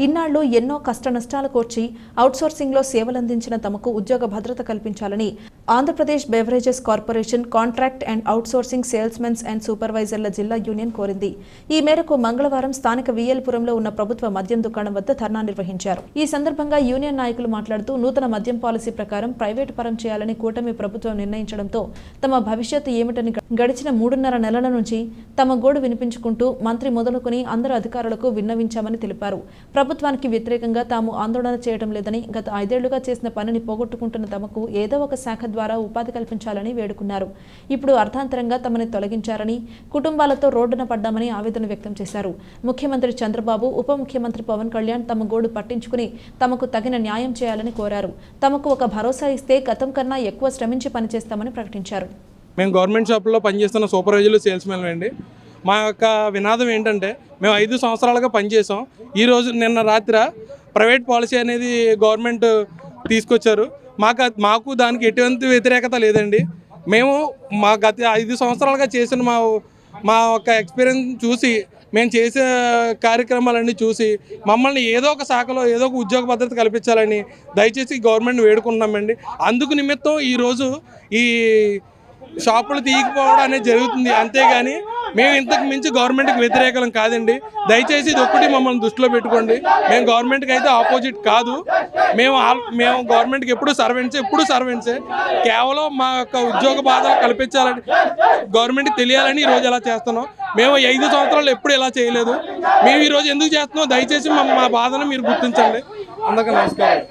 ఇన్నాళ్ళు ఎన్నో కష్ట నష్టాలు కోర్చి అవుట్సోర్సింగ్లో సేవలందించిన తమకు ఉద్యోగ భద్రత కల్పించాలని Andhra Pradesh beverages corporation contract and outsourcing salesmens and సూపర్వైజర్ల జిల్లా యూనియన్ కోరింది. ఈ మేరకు మంగళవారం స్థానిక విఎల్పురంలో ఉన్న ప్రభుత్వ మద్యం దుకాణం వద్ద ధర్నా నిర్వహించారు. ఈ సందర్భంగా యూనియన్ నాయకులు మాట్లాడుతూ నూతన మద్యం పాలసీ ప్రకారం ప్రైవేటు పరం చేయాలని కూటమి ప్రభుత్వం నిర్ణయించడంతో తమ భవిష్యత్తు ఏమిటని గడిచిన మూడున్నర నెలల నుంచి తమ గోడు వినిపించుకుంటూ మంత్రి మొదలుకొని అందరు అధికారులకు విన్నవించామని తెలిపారు. ప్రభుత్వానికి వ్యతిరేకంగా తాము ఆందోళన చేయడం లేదని గత ఐదేళ్ళుగా చేసిన పనిని పోగొట్టుకుంటున్న తమకు ఏదో ఒక శాఖ ద్వారా ఉపాధి కల్పించాలని వేడుకున్నారు. ఇప్పుడు అర్థాంతరంగా తమని తొలగించారని కుటుంబాలతో రోడ్డున పడ్డామని ఆవేదన వ్యక్తం చేశారు. ముఖ్యమంత్రి చంద్రబాబు ఉప ముఖ్యమంత్రి పవన్ కళ్యాణ్ తమ గోడు పట్టించుకుని తమకు తగిన న్యాయం చేయాలని కోరారు. తమకు ఒక భరోసా ఇస్తే గతం కన్నా ఎక్కువ శ్రమించి పనిచేస్తామని ప్రకటించారు. మేము గవర్నమెంట్ షాపుల్లో పనిచేస్తున్న సూపర్వైజర్లు సేల్స్మెన్ అండి. మా యొక్క వినాదం ఏంటంటే మేము ఐదు సంవత్సరాలుగా పనిచేసాం ఈరోజు నిన్న రాత్రి ప్రైవేట్ పాలసీ అనేది గవర్నమెంట్ తీసుకొచ్చారు. మాకు మాకు దానికి ఎటువంటి వ్యతిరేకత లేదండి. మేము మా గత ఐదు సంవత్సరాలుగా చేసిన మా మా యొక్క ఎక్స్పీరియన్స్ చూసి మేము చేసే కార్యక్రమాలన్నీ చూసి మమ్మల్ని ఏదో ఒక శాఖలో ఏదో ఒక ఉద్యోగ భద్రత కల్పించాలని దయచేసి గవర్నమెంట్ వేడుకుంటున్నామండి. అందుకు నిమిత్తం ఈరోజు ఈ షాపులు తీయకపోవడం అనేది జరుగుతుంది. అంతేగాని మేము ఇంతకు మించి గవర్నమెంట్కి వ్యతిరేకం కాదండి. దయచేసి ఇది ఒక్కటి మమ్మల్ని దృష్టిలో పెట్టుకోండి. మేము గవర్నమెంట్కి అయితే ఆపోజిట్ కాదు. మేము ఆల్- మేము గవర్నమెంట్కి ఎప్పుడు సర్వెంట్స్ ఎప్పుడు సర్వెంట్సే కేవలం మా యొక్క ఉద్యోగ బాధలు కల్పించాలని గవర్నమెంట్కి తెలియాలని ఈరోజు ఎలా చేస్తున్నాం. మేము ఐదు సంవత్సరాలు ఎప్పుడు ఇలా చేయలేదు. మేము ఈరోజు ఎందుకు చేస్తున్నాం? దయచేసి మా మా బాధను మీరు గుర్తించండి. అందరికీ నమస్కారం.